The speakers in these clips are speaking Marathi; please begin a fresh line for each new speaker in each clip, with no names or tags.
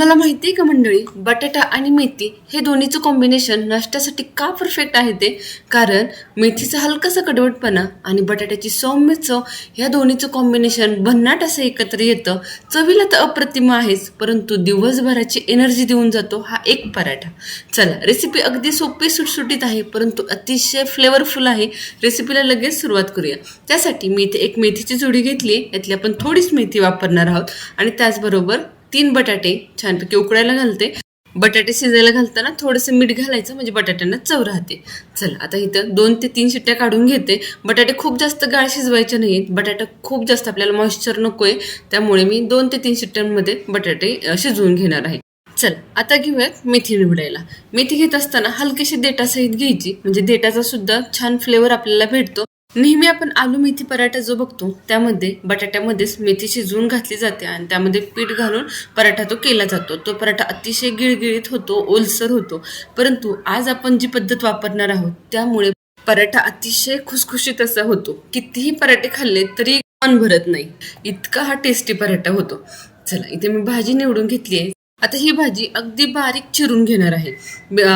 मला माहिती आहे का मंडळी? बटाटा आणि मेथी हे दोन्हीचं कॉम्बिनेशन नाश्त्यासाठी का परफेक्ट आहे ते? कारण मेथीचा हलकासा कडवटपणा आणि बटाट्याची सौम्य चव ह्या दोन्हीचं कॉम्बिनेशन भन्नाट असं एकत्र येतं. चवीला तर अप्रतिम आहेच परंतु दिवसभराची एनर्जी देऊन जातो हा एक पराठा. चला रेसिपी अगदी सोपी सुटसुटीत आहे परंतु अतिशय फ्लेवरफुल आहे. रेसिपीला लगेच सुरुवात करूया. त्यासाठी मी इथे एक मेथीची जोडी घेतली यातली आपण थोडीच मेथी वापरणार आहोत. आणि त्याचबरोबर तीन बटाटे छानपैकी उकडायला घालते. बटाटे शिजायला घालताना थोडंसं मीठ घालायचं म्हणजे बटाट्यांना चव राहते. चला आता इथं दोन ते तीन शिट्ट्या काढून घेते. बटाटे खूप जास्त गाळ शिजवायचे नाहीत बटाटा खूप जास्त आपल्याला मॉइश्चर नको आहे त्यामुळे मी दोन ते तीन शिट्ट्यांमध्ये बटाटे शिजवून घेणार आहे. चल आता घेऊयात मेथी निवडायला. मेथी घेत असताना हलकीशी देटासहित घ्यायची. म्हणजे देटाचा सुद्धा छान फ्लेवर आपल्याला भेटतो. नेहमी आपण आलू मेथी पराठा जो बघतो त्यामध्ये बटाट्यामध्येच मेथी शिजवून घातली जाते आणि त्यामध्ये पीठ घालून पराठा तो केला जातो. तो पराठा अतिशय गिळगिळीत होतो ओलसर होतो. परंतु आज आपण जी पद्धत वापरणार आहोत त्यामुळे पराठा अतिशय खुसखुशीत असा होतो. कितीही पराठे खाल्ले तरी मन भरत नाही. इतका हा टेस्टी पराठा होतो. चला इथे मी भाजी निवडून घेतली आहे. आता ही भाजी अगदी बारीक चिरून घेणार आहे.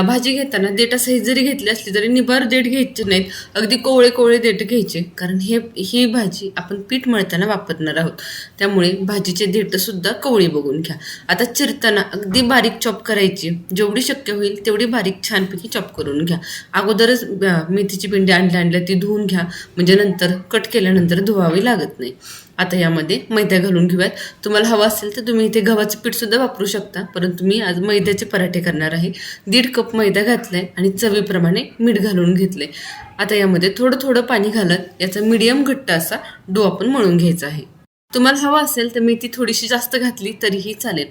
भाजी घेताना देटासहित जरी घेतली असली तरी निबार देठ घ्यायचे नाहीत. अगदी कोवळे कोवळे देठ घ्यायचे. कारण हे ही भाजी आपण पीठ मळताना वापरणार आहोत. त्यामुळे भाजीचे देठ सुद्धा कोवळी बघून घ्या. आता चिरताना अगदी बारीक चॉप करायची. जेवढी शक्य होईल तेवढी बारीक छानपैकी चॉप करून घ्या. अगोदरच मेथीची पिंडी आणल्या आणल्या ती धुवून घ्या. म्हणजे नंतर कट केल्यानंतर धुवावी लागत नाही. आता यामध्ये मैदा घालून घेऊयात. तुम्हाला हवं असेल तर तुम्ही इथे गव्हाचं पीठ सुद्धा वापरू शकता. परंतु मी आज मैद्याचे पराठे करणार आहे. दीड कप मैदा घातलाय आणि चवीप्रमाणे मीठ घालून घेतले आता यामध्ये थोडं थोडं पाणी घालत याचा मीडियम घट्ट असा डो आपण मळून घ्यायचा आहे. तुम्हाला हवं असेल तर मी ती थोडीशी जास्त घातली तरीही चालेल.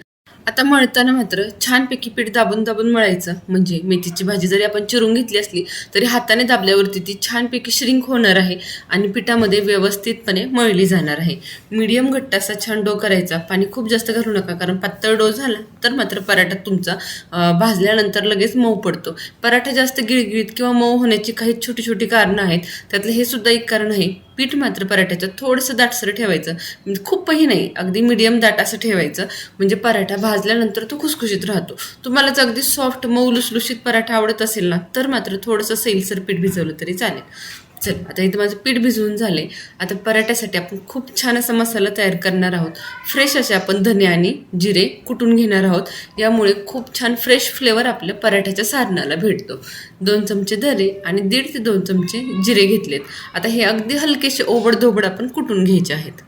आता मळताना मात्र छानपैकी पीठ दाबून दाबून मळायचं. म्हणजे मेथीची भाजी जरी आपण चिरून घेतली असली तरी हाताने दाबल्यावरती ती छानपैकी श्रिंक होणार आहे आणि पिठामध्ये व्यवस्थितपणे मळली जाणार आहे. मीडियम घट्ट असा छान डो करायचा. पाणी खूप जास्त घालू नका कारण पातळ डो झाला तर मात्र पराठा तुमचा भाजल्यानंतर लगेच मऊ पडतो. पराठा जास्त गिळगिळीत किंवा मऊ होण्याची काही छोटी छोटी कारणं आहेत. त्यातलं हे सुद्धा एक कारण आहे. पीठ मात्र पराठ्याचं थोडंसं दाटसर ठेवायचं. खूपही नाही अगदी मिडियम दाट असं ठेवायचं. म्हणजे पराठा भाजल्यानंतर तो खुसखुशीत राहतो. तुम्हाला जर अगदी सॉफ्ट मऊ लुसलुशीत पराठा आवडत असेल ना तर मात्र थोडंसं सैलसर पीठ भिजवलं तरी चालेल. चल आता इथं माझं पीठ भिजवून झाले आता पराठ्यासाठी आपण खूप छान असा मसाला तयार करणार आहोत. फ्रेश असे आपण धने आणि जिरे कुटून घेणार आहोत. यामुळे खूप छान फ्रेश फ्लेवर आपल्या पराठ्याच्या सारणाला भेटतो. दोन चमचे धने आणि दीड ते दोन चमचे जिरे घेतलेत. आता हे अगदी हलकेसे ओबडधोबड आपण कुटून घ्यायचे आहेत.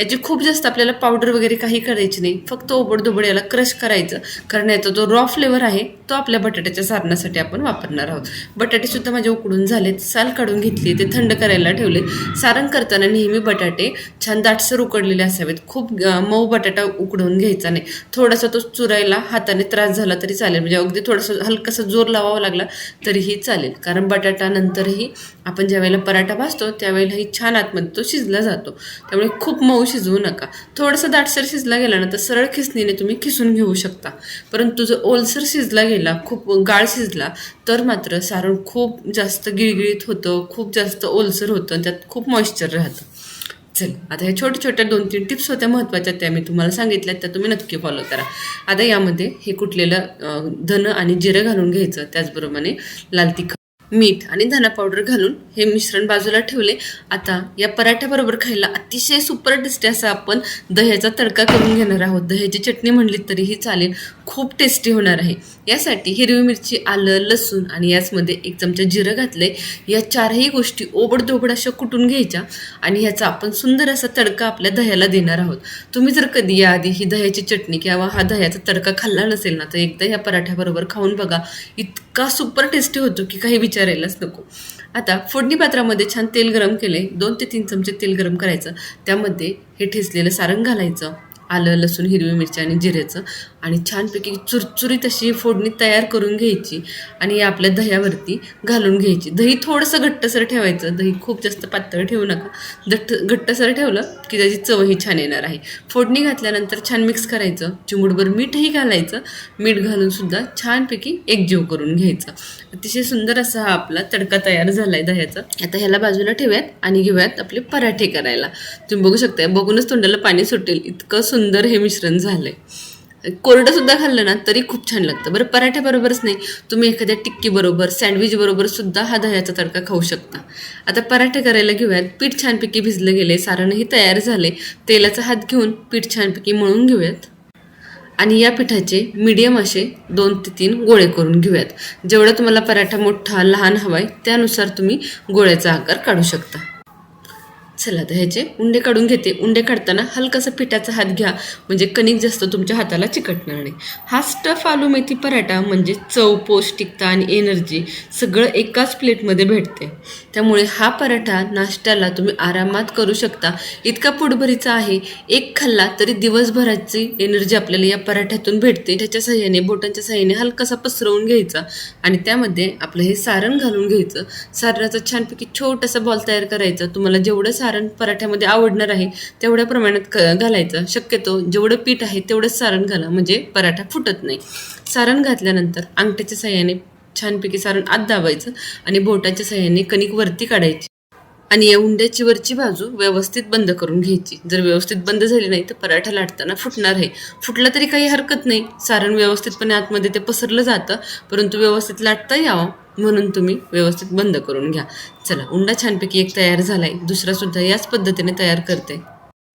याची खूप जास्त आपल्याला पावडर वगैरे काही करायची नाही. फक्त ओबडधोबड याला क्रश करायचं. कारण याचा जो रॉ फ्लेवर आहे तो आपल्या बटाट्याच्या सारणासाठी आपण वापरणार आहोत. बटाटेसुद्धा माझे उकडून झालेत. साल काढून घेतली ते थंड करायला ठेवले सारण करताना नेहमी बटाटे छान दाटसर उकडलेले असावेत. खूप मऊ बटाटा उकडून घ्यायचा नाही. थोडासा तो चुरायला हाताने त्रास झाला तरी चालेल. म्हणजे अगदी थोडासा हलकासा जोर लावावा लागला तरीही चालेल. कारण बटाटानंतरही आपण ज्यावेळेला पराठा भाजतो त्यावेळेलाही छान आतमध्ये तो शिजला जातो. त्यामुळे खूप मऊ शिजवू नका. थोडंसं दाटसर शिजला गेला ना तर सरळ खिसणीने तुम्ही खिसून घेऊ शकता. परंतु जर ओलसर शिजला गेला खूप गाळ शिजला तर मात्र सारण खूप जास्त गिळगिळीत होतं खूप जास्त ओलसर होतं आणि त्यात खूप मॉइश्चर राहतं. चल आता ह्या छोट्या छोट्या दोन तीन टिप्स होत्या महत्त्वाच्या त्या मी तुम्हाला सांगितल्या त्या तुम्ही नक्की फॉलो करा. आता यामध्ये हे कुठलेलं धन आणि जिरं घालून घ्यायचं त्याचबरोबर लाल तिखट. मीठ आणि धना पावडर घालून हे मिश्रण बाजूला ठेवले. आता या पराठ्याबरोबर खायला अतिशय सुपर टेस्टी असा आपण दह्याचा तडका करून घेणार आहोत. दह्याची चटणी म्हणली तरीही चालेल. खूप टेस्टी होणार आहे. यासाठी हिरवी मिरची आलं लसूण आणि याचमध्ये एक चमचा जिरं घातले या चारही गोष्टी ओबडधोबड अशा कुटून घ्यायच्या आणि ह्याचा आपण सुंदर असा तडका आपल्या दह्याला देणार आहोत. तुम्ही जर कधी याआधी ही दह्याची चटणी किंवा हा दह्याचा तडका खाल्ला नसेल ना तर एकदा ह्या पराठ्याबरोबर खाऊन बघा. इतका सुपर टेस्टी होतो की काही विचार विचारायलाच नको. आता फोडणी पात्रामध्ये छान तेल गरम केले दोन ते तीन चमचे तेल गरम करायचं. त्यामध्ये हे ठेचलेलं सारण घालायचं. आलं लसूण हिरवी मिरची आणि जिऱ्याचं आणि छानपैकी चुरचुरीत अशी फोडणी तयार करून घ्यायची आणि आपल्या दह्यावरती घालून घ्यायची. दही थोडंसं घट्टसर ठेवायचं. दही खूप जास्त पातळ ठेवू नका. दट्ट घट्टसर ठेवलं की त्याची चवही छान येणार आहे. फोडणी घातल्यानंतर छान मिक्स करायचं. चिमुडभर मीठही घालायचं. मीठ घालूनसुद्धा छानपैकी एकजीव करून घ्यायचं. अतिशय सुंदर असा हा आपला तडका तयार झाला आहे दह्याचा. आता ह्याला बाजूला ठेवूयात आणि घेऊयात आपले पराठे करायला. तुम्ही बघू शकता बघूनच तोंडाला पाणी सुटेल. इतकं सुंदर सुंदर हे मिश्रण झालंय. कोरडं सुद्धा खाल्लं ना तरी खूप छान लागतं. बरं पराठ्याबरोबरच नाही तुम्ही एखाद्या टिक्की बरोबर सँडविच बरोबर सुद्धा हा दह्याचा तडका खाऊ शकता. आता पराठे करायला घेऊयात. पीठ छानपैकी भिजलं गेले सारणही तयार झाले तेलाचा हात घेऊन पीठ छानपैकी मळून घेऊयात. आणि या पिठाचे मीडियम असे दोन ते तीन गोळे करून घेऊयात. जेवढा तुम्हाला पराठा मोठा लहान हवा आहे त्यानुसार तुम्ही गोळ्याचा आकार काढू शकता. चला तर ह्याचे उंडे काढून घेते. उंडे काढताना हलकासा पिठाचा हात घ्या. म्हणजे कणिक जास्त तुमच्या हाताला चिकटणार नाही. हा स्टफ आलू मेथी पराठा म्हणजे चव पौष्टिकता आणि एनर्जी सगळं एकाच प्लेटमध्ये भेटते. त्यामुळे हा पराठा नाश्त्याला तुम्ही आरामात करू शकता. इतका पोटभरीचा आहे. एक खाल्ला तरी दिवसभराची एनर्जी आपल्याला या पराठ्यातून भेटते. त्याच्या सहाय्याने बोटांच्या सहाय्याने हलकासा पसरवून घ्यायचा आणि त्यामध्ये आपलं हे सारण घालून घ्यायचं. सारणाचा छानपैकी छोटासा बॉल तयार करायचा. तुम्हाला जेवढं सारण पराठ्यामध्ये आवडणार आहे तेवढ्या प्रमाणात क घालायचं. शक्यतो जेवढं पीठ आहे तेवढंच सारण घाला. म्हणजे पराठा फुटत नाही. सारण घातल्यानंतर अंगठ्याच्या सहाय्याने छानपैकी सारण आत दाबायचं आणि बोटाच्या सहाय्याने कणिक वरती काढायची. आणि या उंड्याची वरची बाजू व्यवस्थित बंद करून घ्यायची. जर व्यवस्थित बंद झाली नाही तर पराठा लाटताना फुटणार आहे. फुटला तरी काही हरकत नाही. सारण व्यवस्थितपणे आतमध्ये ते पसरलं जातं परंतु व्यवस्थित लाटता यावं म्हणून तुम्ही व्यवस्थित बंद करून घ्या. चला उंडा छानपैकी एक तयार झाला आहे दुसरासुद्धा याच पद्धतीने तयार करते.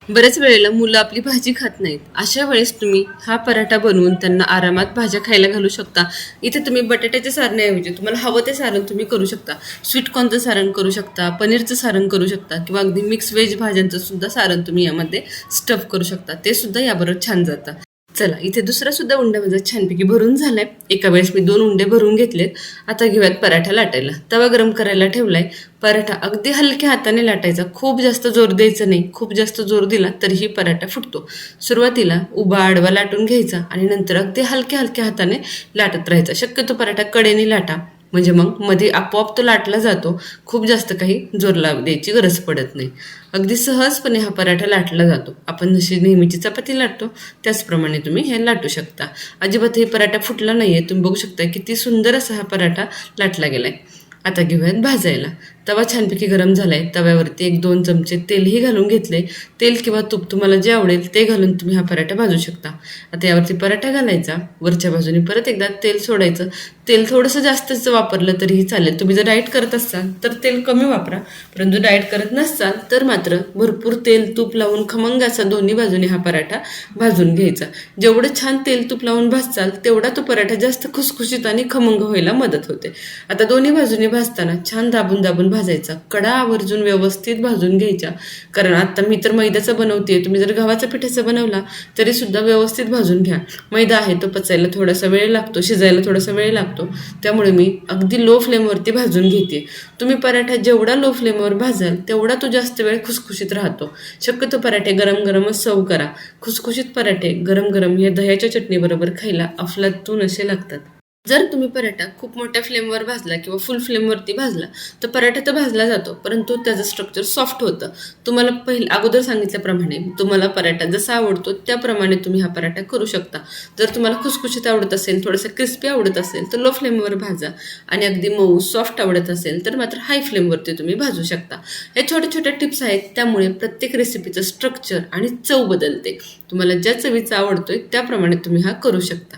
बऱ्याच वेळेला मुलं आपली भाजी खात नाहीत. अशा वेळेस तुम्ही हा पराठा बनवून त्यांना आरामात भाज्या खायला घालू शकता. इथे तुम्ही बटाट्याच्या सारण्याऐवजी तुम्हाला हवं ते सारण तुम्ही करू शकता. स्वीट कॉर्नचं सारण करू शकता पनीरचं सारण करू शकता किंवा अगदी मिक्स व्हेज भाज्यांचं सुद्धा सारण तुम्ही यामध्ये स्टफ करू शकता. ते सुद्धा याबरोबर छान जातं. चला इथे दुसरा सुद्धा उंडा माझा म्हणजे छानपैकी भरून झालाय. एका वेळेस मी दोन उंडे भरून घेतलेत. आता घेऊयात पराठा लाटायला. तवा गरम करायला ठेवलाय. पराठा अगदी हलक्या हाताने लाटायचा. खूप जास्त जोर द्यायचा नाही. खूप जास्त जोर दिला तरीही पराठा फुटतो. सुरुवातीला उभा आडवा लाटून घ्यायचा आणि नंतर अगदी हलक्या हलक्या हाताने लाटत राहायचा. शक्यतो पराठा कडेने लाटा. म्हणजे मग मध्ये आपोआप तो लाटला जातो. खूप जास्त काही जोर लाव द्यायची गरज पडत नाही. अगदी सहजपणे हा पराठा लाटला जातो. आपण जशी नेहमीची चपाती लाटतो त्याचप्रमाणे तुम्ही हे लाटू शकता. अजिबात हे पराठा फुटला नाही आहे तुम्ही बघू शकता किती सुंदर असा हा पराठा लाटला गेला आहे आता घेऊयात भाजायला. तवा छानपैकी गरम झाला आहे तव्यावरती एक दोन चमचे तेलही घालून घेतले. तेल किंवा तूप तुम्हाला जे आवडेल ते घालून तुम्ही हा पराठा भाजू शकता. आता यावरती पराठा घालायचा. वरच्या बाजूने परत एकदा तेल सोडायचं. तेल थोडंसं जास्तच वापरलं तरीही चालेल. तुम्ही जर डाएट करत असाल तर तेल कमी वापरा. परंतु डाएट करत नसाल तर मात्र भरपूर तेल तूप लावून खमंग असा दोन्ही बाजूने हा पराठा भाजून घ्यायचा. जेवढं छान तेल तूप लावून भाजचाल तेवढा तो पराठा जास्त खुसखुशीत आणि खमंग व्हायला मदत होते. आता दोन्ही बाजूने भाजताना छान दाबून दाबून भाजायचा. कडा आवर्जून व्यवस्थित भाजून घ्यायच्या कारण आता मी तर मैद्याचा बनवते तुम्ही जर गव्हाचा पिठाचा बनवला तरी सुद्धा व्यवस्थित भाजून घ्या. मैदा आहे तो पचायला थोडासा वेळ लागतो शिजायला थोडासा वेळ लागतो. त्यामुळे मी अगदी लो फ्लेमवरती भाजून घेते. तुम्ही पराठा जेवढा लो फ्लेमवर भाजाल तेवढा तो जास्त वेळ खुसखुशीत राहतो. शक्यतो पराठे गरम गरमच सर्व करा. खुसखुशीत पराठे गरम गरम हे दह्याच्या चटणीबरोबर खायला अफलातून असे लागतात. जर तुम्ही पराठा खूप मोठ्या फ्लेमवर भाजला किंवा फुल फ्लेमवरती भाजला तर पराठा तर भाजला जातो परंतु त्याचं स्ट्रक्चर सॉफ्ट होतं. तुम्हाला पहिलं अगोदर सांगितल्याप्रमाणे तुम्हाला पराठा जसा आवडतो त्याप्रमाणे तुम्ही हा पराठा करू शकता. जर तुम्हाला खुसखुशीत आवडत असेल थोडंसं क्रिस्पी आवडत असेल तर लो फ्लेमवर भाजा आणि अगदी मऊ सॉफ्ट आवडत असेल तर मात्र हाय फ्लेमवरती तुम्ही भाजू शकता. हे छोट्या छोट्या टिप्स आहेत त्यामुळे प्रत्येक रेसिपीचं स्ट्रक्चर आणि चव बदलते. तुम्हाला ज्या चवीचा आवडतोय त्याप्रमाणे तुम्ही हा करू शकता.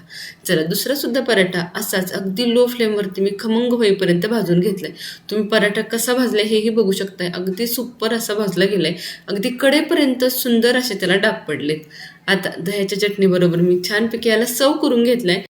चला दुसरा सुद्धा पराठा असाच अगदी लो फ्लेमवरती मी खमंग होईपर्यंत भाजून घेतलाय. तुम्ही पराठा कसा भाजलाय हेही बघू शकताय. अगदी सुपर असा भाजला गेलाय. अगदी कडेपर्यंत सुंदर असे त्याला डाग पडलेत. आता दह्याच्या चटणीबरोबर मी छानपैकी याला सर्व करून घेतलाय.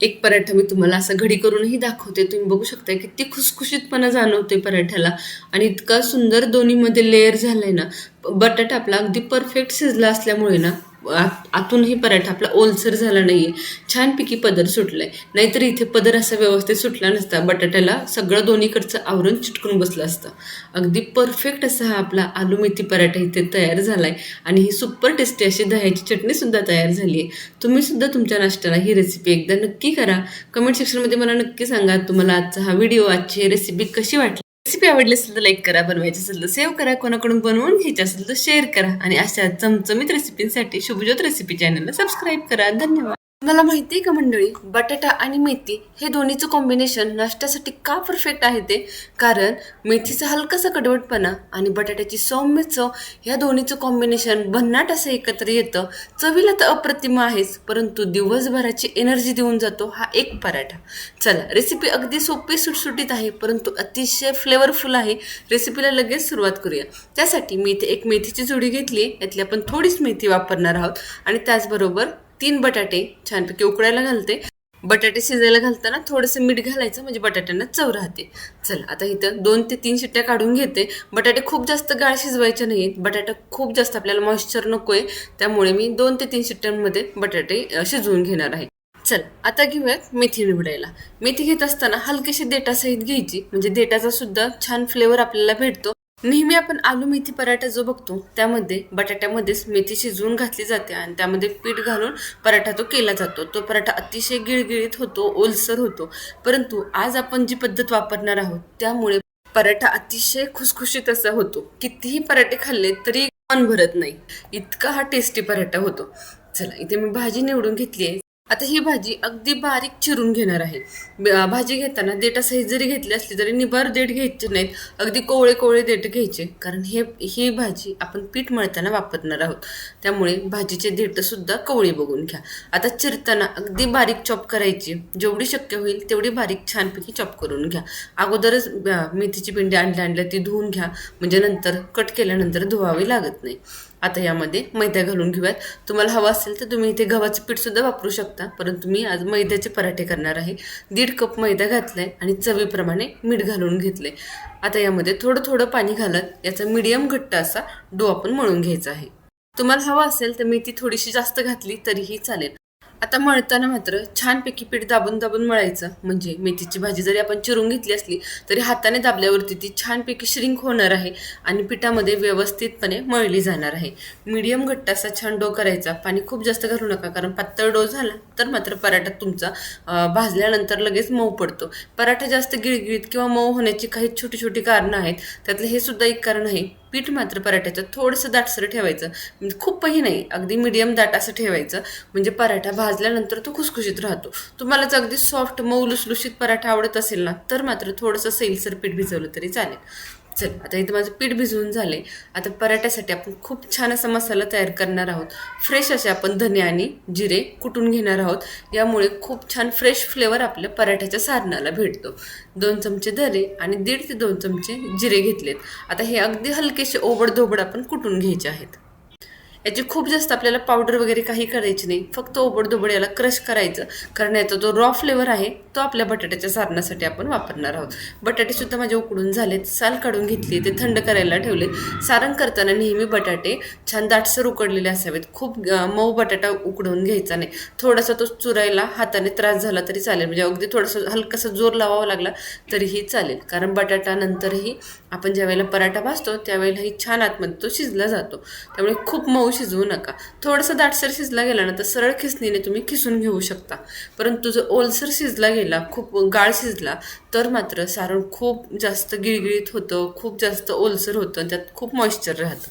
एक पराठा मी तुम्हाला असा घडी करूनही दाखवते. तुम्ही बघू शकता किती खुसखुशीतपणा जाणवते पराठ्याला. आणि इतका सुंदर दोन्हीमध्ये लेअर झालाय ना. बटाटा आपला अगदी परफेक्ट शिजला असल्यामुळे ना आतूनही पराठा आपला ओलसर झाला नाही आहे छानपैकी पदर सुटलाय. नाहीतर इथे पदर असा व्यवस्थित सुटला नसता बटाट्याला सगळं दोन्हीकडचं आवरण चिटकून बसलं असतं. अगदी परफेक्ट असा हा आपला आलू मेथी पराठा इथे तयार झाला आहे आणि ही सुपर टेस्टी अशी दह्याची चटणीसुद्धा तयार झाली आहे तुम्ही सुद्धा तुमच्या नाश्त्याला ही रेसिपी एकदा नक्की करा. कमेंट सेक्शनमध्ये मला नक्की सांगा तुम्हाला आजचा हा व्हिडिओ आजची रेसिपी कशी वाटली? रेसिपी आवडली असेल तर लाईक करा बनवायची असेल तर सेव्ह करा. कोणाकडून बनवून घ्यायची असेल तर शेअर करा. आणि अशा चमचमीत रेसिपींसाठी शुभज्योत रेसिपी चॅनलला सबस्क्राईब करा. धन्यवाद. मला माहिती आहे का मंडळी बटाटा आणि मेथी हे दोन्हीचं कॉम्बिनेशन नाश्त्यासाठी का परफेक्ट आहे ते? कारण मेथीचा हलकासा कडवटपणा आणि बटाट्याची सौम्य चव ह्या दोन्हीचं कॉम्बिनेशन भन्नाट असं एकत्र येतं. चवीला तर अप्रतिम आहेच परंतु दिवसभराची एनर्जी देऊन जातो हा एक पराठा. चला रेसिपी अगदी सोपी सुटसुटीत आहे परंतु अतिशय फ्लेवरफुल आहे. रेसिपीला लगेच सुरुवात करूया. त्यासाठी मी इथे एक मेथीची जोडी घेतली यातली आपण थोडीच मेथी वापरणार आहोत. आणि त्याचबरोबर तीन बटाटे छानपैकी उकडायला घालते. बटाटे शिजायला घालताना थोडंसं मीठ घालायचं म्हणजे बटाट्यांना चव राहते. चल आता इथं दोन ते तीन शिट्ट्या काढून घेते. बटाटे खूप जास्त गाळ शिजवायचे नाही आहेत बटाटा खूप जास्त आपल्याला मॉइश्चर नको आहे त्यामुळे मी दोन ते तीन शिट्ट्यांमध्ये बटाटे शिजवून घेणार आहे. चल आता घेऊयात मेथी निवडायला. मेथी घेत असताना हलकीशी देटासहित घ्यायची. म्हणजे देटाचा सुद्धा छान फ्लेवर आपल्याला भेटतो. नेहमी आपण आलू मेथी पराठा जो बघतो त्यामध्ये बटाट्यामध्येच मेथी शिजवून घातली जाते आणि त्यामध्ये पीठ घालून पराठा तो केला जातो. तो पराठा अतिशय गिळगिळीत होतो ओलसर होतो. परंतु आज आपण जी पद्धत वापरणार आहोत त्यामुळे पराठा अतिशय खुसखुशीत असा होतो. कितीही पराठे खाल्ले तरी मन भरत नाही. इतका हा टेस्टी पराठा होतो. चला इथे मी भाजी निवडून घेतली आहे. आता ही भाजी अगदी बारीक चिरून घेणार आहे. भाजी घेताना देटासहित जरी घेतली असली तरी निभार देठ घ्यायचे नाहीत. अगदी कोवळे कोवळे देठ घ्यायचे. कारण हे ही भाजी आपण पीठ मळताना वापरणार आहोत. त्यामुळे भाजीचे देठसुद्धा कोवळी बघून घ्या. आता चिरताना अगदी बारीक चॉप करायची. जेवढी शक्य होईल तेवढी बारीक छानपैकी चॉप करून घ्या. अगोदरच मेथीची पिंडी आणल्या आणल्या ती धुवून घ्या. म्हणजे नंतर कट केल्यानंतर धुवावी लागत नाही. आता यामध्ये मैदा घालून घेऊयात. तुम्हाला हवं असेल तर तुम्ही इथे गव्हाचं पीठ सुद्धा वापरू शकता परंतु मी आज मैद्याचे पराठे करणार आहे. दीड कप मैदा घातलाय आणि चवीप्रमाणे मीठ घालून घेतले आता यामध्ये थोडं थोडं पाणी घालत याचा मीडियम घट्ट असा डो आपण मळून घ्यायचा आहे. तुम्हाला हवा असेल तर मी ती थोडीशी जास्त घातली तरीही चालेल. आता मळताना मात्र छानपैकी पीठ दाबून दाबून मळायचं. म्हणजे मेथीची भाजी जरी आपण चिरून घेतली असली तरी हाताने दाबल्यावरती ती छानपैकी श्रिंक होणार आहे आणि पिठामध्ये व्यवस्थितपणे मळली जाणार आहे. मीडियम घट्ट असा छान डो करायचा. पाणी खूप जास्त घालू नका कारण पातळ डो झाला तर मात्र पराठा तुमचा भाजल्यानंतर लगेच मऊ पडतो. पराठा जास्त गिळगिळीत किंवा मऊ होण्याची काही छोटी छोटी कारणं आहेत. त्यातलं हे सुद्धा एक कारण आहे. पीठ मात्र पराठ्याचं थोडंसं दाटसर ठेवायचं. म्हणजे खूपही नाही अगदी मिडियम दाट असं ठेवायचं. म्हणजे पराठा भाजल्यानंतर तो खुसखुशीत राहतो. तुम्हालाच अगदी सॉफ्ट मऊ लुसलुशीत पराठा आवडत असेल ना तर मात्र थोडंसं सैलसर पीठ भिजवलं तरी चालेल. चल आता इथं माझं पीठ भिजवून झाले आता पराठ्यासाठी आपण खूप छान असा मसाला तयार करणार आहोत. फ्रेश असे आपण धने आणि जिरे कुटून घेणार आहोत. यामुळे खूप छान फ्रेश फ्लेवर आपल्या पराठ्याच्या सारणाला भेटतो. दोन चमचे धने आणि दीड ते दोन चमचे जिरे घेतलेत. आता हे अगदी हलकेसे ओबडधोबड आपण कुटून घ्यायचे आहेत. याची खूप जास्त आपल्याला पावडर वगैरे काही करायची नाही. फक्त ओबडधोबड याला क्रश करायचं. कारण याचा जो रॉ फ्लेवर आहे तो आपल्या बटाट्याच्या सारणासाठी आपण वापरणार आहोत. बटाटेसुद्धा माझे उकडून झालेत. साल काढून घेतली ते थंड करायला ठेवले सारण करताना नेहमी बटाटे छान दाटसर उकडलेले असावेत. खूप मऊ बटाटा उकडवून घ्यायचा नाही. थोडासा तो चुरायला हाताने त्रास झाला तरी चालेल. म्हणजे अगदी थोडासा हलकासा जोर लावावा लागला तरीही चालेल. कारण बटाटा नंतरही आपण ज्यावेळेला पराठा भाजतो त्यावेळेलाही छान आतमध्ये तो शिजला जातो. त्यामुळे खूप मऊ शिजवू नका. थोडंसं दाटसर शिजला गेला ना तर सरळ खिसणीने तुम्ही खिसून घेऊ शकता. परंतु जर ओलसर शिजला गेला खूप गाळ शिजला तर मात्र सारण खूप जास्त गिळगिळीत होतं खूप जास्त ओलसर होतं आणि त्यात खूप मॉइश्चर राहतं.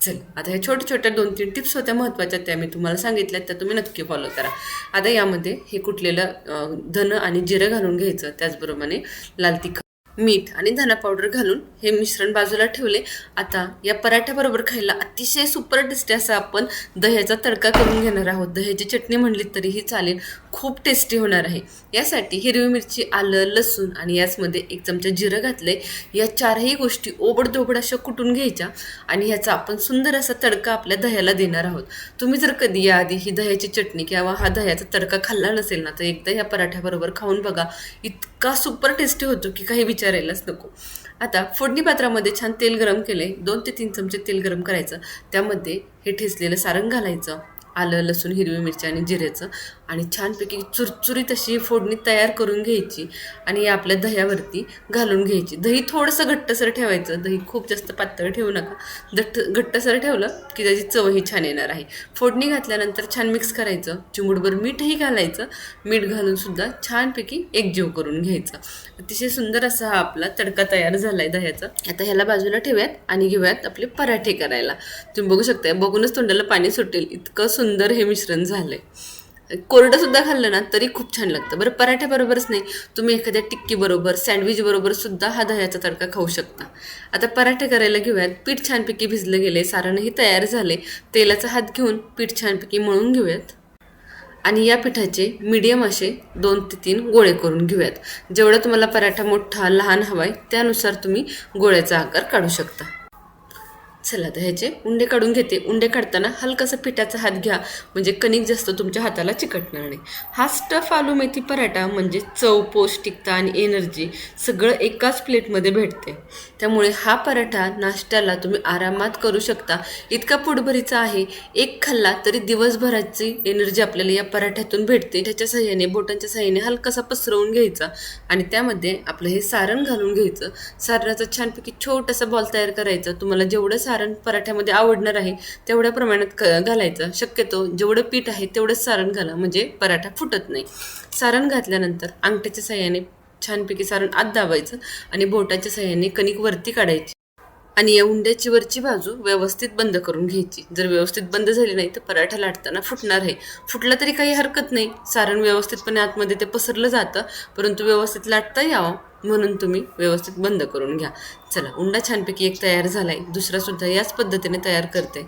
चल आता ह्या छोट्या छोट्या दोन तीन टिप्स होत्या महत्त्वाच्या त्या मी तुम्हाला सांगितल्या त्या तुम्ही नक्की फॉलो करा. आता यामध्ये हे कुठलेलं धन आणि जिरं घालून घ्यायचं त्याचबरोबर लाल तिखट. मीठ आणि धना पावडर घालून हे मिश्रण बाजूला ठेवले. आता या पराठ्याबरोबर खायला अतिशय सुपर टेस्टी असा आपण दह्याचा तडका करून घेणार आहोत. दह्याची चटणी म्हणली तरीही चालेल. खूप टेस्टी होणार आहे. यासाठी हिरवी मिरची आलं लसूण आणि याचमध्ये एक चमचा जिरं घातलंय. या चारही गोष्टी ओबडधोबड अशा कुटून घ्यायच्या आणि ह्याचा आपण सुंदर असा तडका आपल्या दह्याला देणार आहोत. तुम्ही जर कधी याआधी ही दह्याची चटणी किंवा हा दह्याचा तडका खाल्ला नसेल ना तर एकदा ह्या पराठ्याबरोबर खाऊन बघा. इतका सुपर टेस्टी होतो की काही विचारायलाच नको. आता फोडणी पात्रामध्ये छान तेल गरम केले दोन ते तीन चमचे तेल गरम करायचं. त्यामध्ये हे ठेचलेलं सारण घालायचं. आलं लसूण हिरवी मिरची आणि जिऱ्याचं आणि छानपैकी चुरचुरीत अशी फोडणी तयार करून घ्यायची आणि आपल्या दह्यावरती घालून घ्यायची. दही थोडंसं घट्टसर ठेवायचं. दही खूप जास्त पातळ ठेवू नका. दट्ट घट्टसर ठेवलं की त्याची चवही छान येणार आहे. फोडणी घातल्यानंतर छान मिक्स करायचं. चिमुडभर मीठही घालायचं. मीठ घालूनसुद्धा छानपैकी छानपैकी एकजीव करून घ्यायचं. अतिशय सुंदर असा हा आपला तडका तयार झाला आहे दह्याचा. आता ह्याला बाजूला ठेवूयात आणि घेऊयात आपले पराठे करायला. तुम्ही बघू शकता बघूनच तोंडाला पाणी सुटेल. इतकं सुंदर हे मिश्रण झालं आहे कोरडं सुद्धा खाल्लं ना तरी खूप छान लागतं. बरं पराठ्याबरोबरच नाही. तुम्ही एखाद्या टिक्की बरोबर सँडविच बरोबर सुद्धा हा दह्याचा तडका खाऊ शकता. आता पराठे करायला घेऊयात. पीठ छानपैकी भिजलं गेले सारणही तयार झाले तेलाचा हात घेऊन पीठ छानपैकी मळून घेऊयात. आणि या पिठाचे मीडियम असे दोन ते तीन गोळे करून घेऊयात. जेवढा तुम्हाला पराठा मोठा लहान हवा आहे त्यानुसार तुम्ही गोळ्याचा आकार काढू शकता. चला तर ह्याचे उंडे काढून घेते. उंडे काढताना हलकासा पिठाचा हात घ्या. म्हणजे कणिक जास्त तुमच्या हाताला चिकटणार नाही. हा स्टफ आलू मेथी पराठा म्हणजे चव पौष्टिकता आणि एनर्जी सगळं एकाच प्लेटमध्ये भेटते. त्यामुळे हा पराठा नाश्त्याला तुम्ही आरामात करू शकता. इतका पोटभरीचा आहे. एक खाल्ला तरी दिवसभराची एनर्जी आपल्याला या पराठ्यातून भेटते. त्याच्या सहाय्याने बोटांच्या सहाय्याने हलकासा पसरवून घ्यायचा आणि त्यामध्ये आपलं हे सारण घालून घ्यायचं. सारणाचा छानपैकी छोटासा बॉल तयार करायचा. तुम्हाला जेवढं सारण पराठ्यामध्ये आवडणार आहे तेवढ्या प्रमाणात क घालायचं. शक्यतो जेवढं पीठ आहे तेवढंच सारण घाला म्हणजे पराठा फुटत नाही. सारण घातल्यानंतर अंगठ्याच्या सहाय्याने छानपैकी सारण आत दाबायचं आणि बोटाच्या साह्याने कणिक वरती काढायची. आणि या उंड्याची वरची बाजू व्यवस्थित बंद करून घ्यायची. जर व्यवस्थित बंद झाली नाही तर पराठा लाटताना फुटणार आहे. फुटला तरी काही हरकत नाही. सारण व्यवस्थितपणे आतमध्ये ते पसरलं जातं परंतु व्यवस्थित लाटता यावं. म्हणून तुम्ही व्यवस्थित बंद करून घ्या. चला उंडा छानपैकी एक तयार झालाय. दुसरा सुद्धा याच पद्धतीने तयार करते.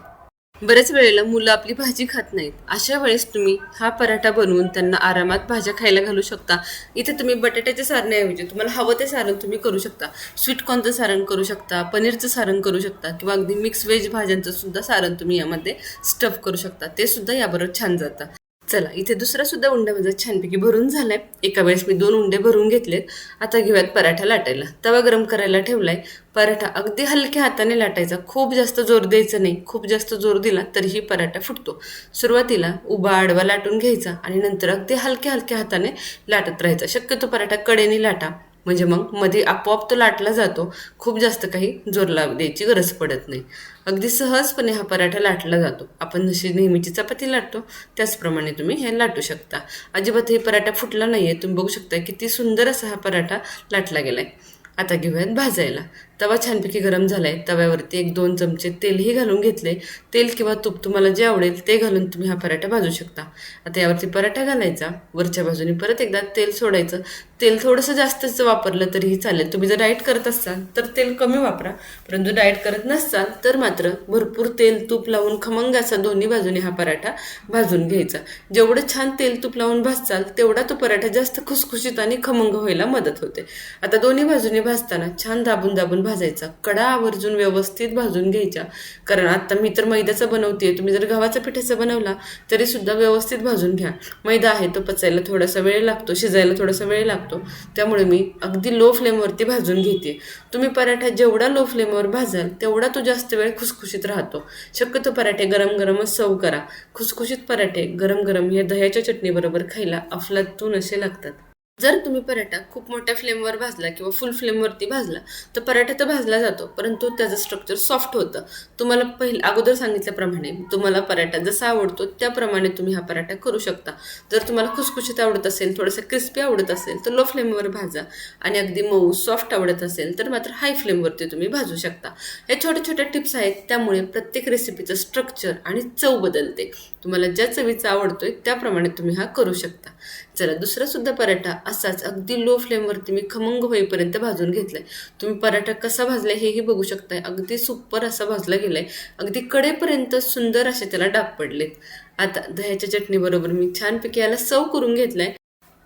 बऱ्याच वेळेला मुलं आपली भाजी खात नाहीत. अशा वेळेस तुम्ही हा पराठा बनवून त्यांना आरामात भाज्या खायला घालू शकता. इथे तुम्ही बटाट्याच्या सारण्याऐवजी तुम्हाला हवं ते सारण तुम्ही करू शकता. स्वीट कॉर्नचं सारण करू शकता पनीरचं सारण करू शकता किंवा अगदी मिक्स व्हेज भाज्यांचं सुद्धा सारण तुम्ही यामध्ये स्टफ करू शकता. ते सुद्धा याबरोबर छान जातं. चला इथे दुसरा सुद्धा उंडा माझा छानपैकी भरून झालाय. एका वेळेस मी दोन उंडे भरून घेतलेत. आता घेऊयात पराठा लाटायला. तवा गरम करायला ठेवलाय. पराठा अगदी हलक्या हाताने लाटायचा. खूप जास्त जोर द्यायचा नाही. खूप जास्त जोर दिला तरीही पराठा फुटतो. सुरुवातीला उभा आडवा लाटून घ्यायचा आणि नंतर अगदी हलक्या हलक्या हाताने लाटत राहायचा. शक्यतो पराठा कडेने लाटा. म्हणजे मग मध्ये आपोआप तो लाटला जातो. खूप जास्त काही जोर लाव द्यायची गरज पडत नाही. अगदी सहजपणे हा पराठा लाटला जातो. आपण जशी नेहमीची चपाती लाटतो त्याचप्रमाणे तुम्ही हे लाटू शकता. अजिबात हे पराठा फुटला नाही आहे तुम्ही बघू शकता किती सुंदर असा हा पराठा लाटला गेला आहे आता घेऊयात भाजायला. तवा छानपैकी गरम झाला आहे तव्यावरती एक दोन चमचे तेलही घालून घेतले. तेल किंवा तूप तुम्हाला जे आवडेल ते घालून तुम्ही हा पराठा भाजू शकता. आता यावरती पराठा घालायचा. वरच्या बाजूने परत एकदा तेल सोडायचं. तेल थोडंसं जास्तच वापरलं तरीही चालेल. तुम्ही जर डाएट करत असाल तर तेल कमी वापरा. परंतु डाएट करत नसाल तर मात्र भरपूर तेल तूप लावून खमंग असा दोन्ही बाजूने हा पराठा भाजून घ्यायचा. जेवढं छान तेल तूप लावून भाजचाल तेवढा तो पराठा जास्त खुसखुशीत आणि खमंग व्हायला मदत होते. आता दोन्ही बाजूने भाजताना छान दाबून दाबून भाजायचा. कडा आवर्जून व्यवस्थित भाजून घ्यायच्या कारण आत्ता मी तर मैद्याचा बनवते तुम्ही जर गव्हाचा पिठाचा बनवला तरी सुद्धा व्यवस्थित भाजून घ्या. मैदा आहे तो पचायला थोडासा वेळ लागतो शिजायला थोडासा वेळ लागतो. त्यामुळे मी अगदी लो फ्लेमवरती भाजून घेते. तुम्ही पराठा जेवढा लो फ्लेमवर भाजाल तेवढा तो जास्त वेळ खुसखुशीत राहतो. शक्यतो पराठे गरम गरमच सर्व करा. खुसखुशीत पराठे गरम गरम या दह्याच्या चटणीबरोबर खायला अफलातून असे लागतात. जर तुम्ही पराठा खूप मोठ्या फ्लेमवर भाजला किंवा फुल फ्लेमवरती भाजला तर पराठा तर भाजला जातो परंतु त्याचं स्ट्रक्चर सॉफ्ट होतं. तुम्हाला पहिलं अगोदर सांगितल्याप्रमाणे तुम्हाला पराठा जसा आवडतो त्याप्रमाणे तुम्ही हा पराठा करू शकता. जर तुम्हाला खुसखुशीत आवडत असेल थोडंसं क्रिस्पी आवडत असेल तर लो फ्लेमवर भाजा. आणि अगदी मऊ सॉफ्ट आवडत असेल तर मात्र हाय फ्लेमवरती तुम्ही भाजू शकता. हे छोट्या छोट्या टिप्स आहेत त्यामुळे प्रत्येक रेसिपीचं स्ट्रक्चर आणि चव बदलते. तुम्हाला ज्या चवीचा आवडतोय त्याप्रमाणे तुम्ही हा करू शकता. चला दुसरा सुद्धा पराठा असाच अगदी लो फ्लेमवरती मी खमंग होईपर्यंत भाजून घेतलाय. तुम्ही पराठा कसा भाजलाय हेही बघू शकताय. अगदी सुपर असा भाजला गेलाय. अगदी कडेपर्यंत सुंदर असे त्याला डाग पडलेत. आता दह्याच्या चटणीबरोबर मी छानपैकी याला सव करून घेतलाय.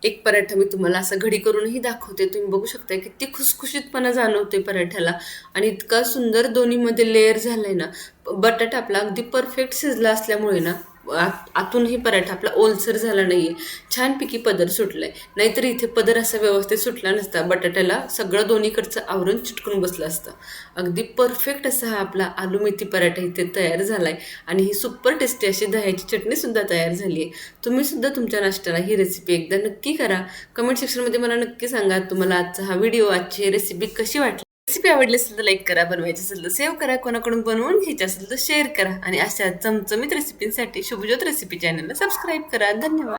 एक पराठा मी तुम्हाला असं घडी करूनही दाखवते. तुम्ही बघू शकता किती खुसखुशीतपणा जाणवते पराठ्याला. आणि इतका सुंदर दोन्हीमध्ये लेअर झालाय ना बटाटा आपला अगदी परफेक्ट शिजला असल्यामुळे ना आतूनही पराठा आपला ओलसर झाला नाहीये. छानपैकी पदर सुटलाय. नाहीतर इथे पदर असा व्यवस्थित सुटला नसता. बटाट्याला सगळं दोन्हीकडचं आवरण चिटकून बसलं असतं. अगदी परफेक्ट असा हा आपला आलू मेथी पराठा इथे तयार झालाय. आणि ही सुपर टेस्टी अशी दह्याची चटणी सुद्धा तयार झाली आहे तुम्ही सुद्धा तुमच्या नाश्त्याला ही रेसिपी एकदा नक्की करा. कमेंट सेक्शनमध्ये मला नक्की सांगा तुम्हाला आजचा हा व्हिडिओ आजची रेसिपी कशी वाटली? रेसिपी आवडली असेल तर लाईक करा बनवायची असेल तर सेव्ह करा कोणाकडून बनवून घ्यायची असेल तर शेअर करा. आणि अशा चमचमीत रेसिपींसाठी शुभज्योत रेसिपी चॅनलला सबस्क्राईब करा. धन्यवाद.